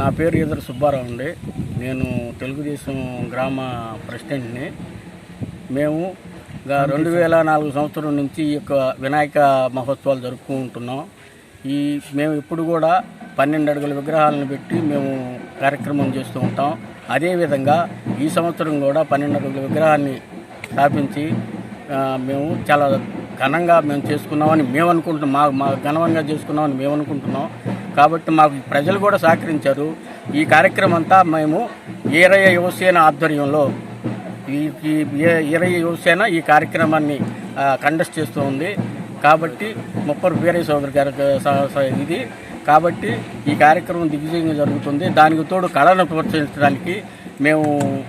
నా పేరు ఈదర సుబ్బారావు అండి. నేను తెలుగుదేశం గ్రామ ప్రెసిడెంట్ని. మేము రెండు వేల నాలుగు సంవత్సరం నుంచి ఈ యొక్క వినాయక మహోత్సవాలు జరుపుకుంటున్నాం ఈ మేము ఇప్పుడు కూడా పన్నెండు అడుగుల విగ్రహాలను పెట్టి మేము కార్యక్రమం చేస్తూ ఉంటాం. అదేవిధంగా ఈ సంవత్సరం కూడా పన్నెండు అడుగుల విగ్రహాన్ని స్థాపించి మేము చాలా ఘనంగా మేము చేసుకున్నామని మేము అనుకుంటున్నాం మా మా ఘనంగా చేసుకున్నామని మేము అనుకుంటున్నాం కాబట్టి మాకు ప్రజలు కూడా సహకరించారు. ఈ కార్యక్రమం అంతా మేము ఈరయ్య యువసేన ఆధ్వర్యంలో ఈ ఏ- ఈరయ్య యువసేన ఈ కార్యక్రమాన్ని కండక్ట్ చేస్తూ ఉంది. కాబట్టి ముప్పరు వీరయ్య సోదరి గారి స- స- ఇది. కాబట్టి ఈ కార్యక్రమం దిగ్విజయంగా జరుగుతుంది. దానికి తోడు కళను ప్రోత్సహించడానికి మేము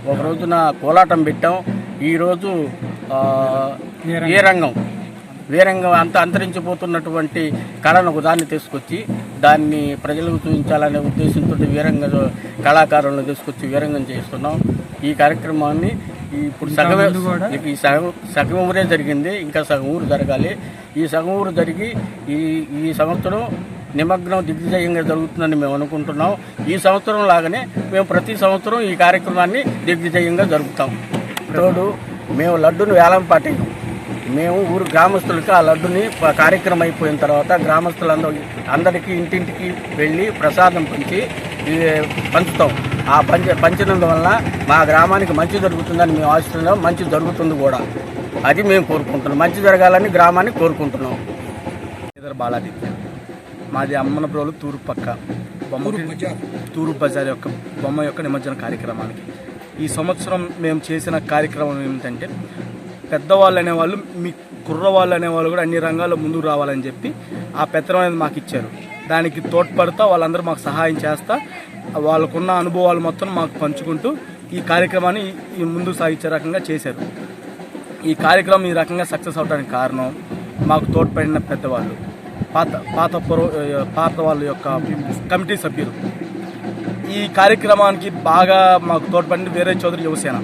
ఒక రోజున కోలాటం పెట్టాం. ఈరోజు ఏ రంగం? వీరంగం అంత అంతరించిపోతున్నటువంటి కళను దాన్ని తీసుకొచ్చి దాన్ని ప్రజలకు చూపించాలనే ఉద్దేశంతో వీరంగ కళాకారులను తీసుకొచ్చి వీరంగం చేస్తున్నాం. ఈ కార్యక్రమాన్ని ఇప్పుడు ఇక ఈ సగం సగం ఊరే జరిగింది ఇంకా సగం ఊరు జరగాలి. ఈ సగం ఊరు జరిగి ఈ ఈ సంవత్సరం నిమగ్నం దిగ్విజయంగా జరుగుతుందని మేము అనుకుంటున్నాం. ఈ సంవత్సరం లాగానే మేము ప్రతి సంవత్సరం ఈ కార్యక్రమాన్ని దిగ్విజయంగా జరుపుతాం. తోడు మేము లడ్డును వేలం పాటాం మేము ఊరు గ్రామస్తులకి ఆ లడ్డుని కార్యక్రమం అయిపోయిన తర్వాత గ్రామస్తులందరూ అందరికీ ఇంటింటికి వెళ్ళి ప్రసాదం పంచి పంచుతాం. ఆ పంచ పంచినందువల్ల మా గ్రామానికి మంచి జరుగుతుందని మేము ఆశిస్తున్నాం. మంచి జరుగుతుంది కూడా. అది మేము కోరుకుంటున్నాం. మంచి జరగాలని గ్రామాన్ని కోరుకుంటున్నాం. ఇద్దరు బాలాదిత్య. మాది అమ్మనప్రోలు తూర్పు పక్క. బొమ్మ తూర్పు బజార్ యొక్క బొమ్మ యొక్క నిమజ్జన కార్యక్రమానికి. ఈ సంవత్సరం మేము చేసిన కార్యక్రమం ఏమిటంటే పెద్దవాళ్ళు అనేవాళ్ళు మీ కుర్రవాళ్ళు అనేవాళ్ళు కూడా అన్ని రంగాల్లో ముందుకు రావాలని చెప్పి ఆ పెత్తనం అనేది మాకు ఇచ్చారు. దానికి తోడ్పడతా వాళ్ళందరూ మాకు సహాయం చేస్తా వాళ్ళకున్న అనుభవాలు మొత్తం మాకు పంచుకుంటూ ఈ కార్యక్రమాన్ని ఈ ముందుకు సాగించే రకంగా చేశారు. ఈ కార్యక్రమం ఈ రకంగా సక్సెస్ అవడానికి కారణం మాకు తోడ్పడిన పెద్దవాళ్ళు. పాత పాత పూర్వ పాత వాళ్ళ యొక్క కమిటీ సభ్యులు. ఈ కార్యక్రమానికి బాగా మాకు తోడ్పడింది వేరే చౌదరి యువసేన.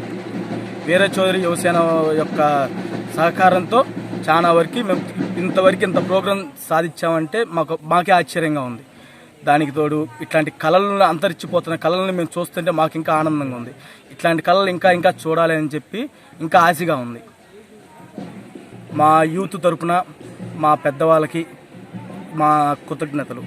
వీర చౌదరి యువసేన యొక్క సహకారంతో చాలా వరకు మేము ఇంతవరకు ఇంత ప్రోగ్రాం సాధించామంటే మాకు మాకే ఆశ్చర్యంగా ఉంది. దానికి తోడు ఇట్లాంటి కళలను అంతరించిపోతున్న కళలను మేము చూస్తుంటే మాకు ఇంకా ఆనందంగా ఉంది. ఇట్లాంటి కళలు ఇంకా ఇంకా చూడాలి అని చెప్పి ఇంకా ఆశగా ఉంది. మా యూత్ తరపున మా పెద్దవాళ్ళకి మా కృతజ్ఞతలు.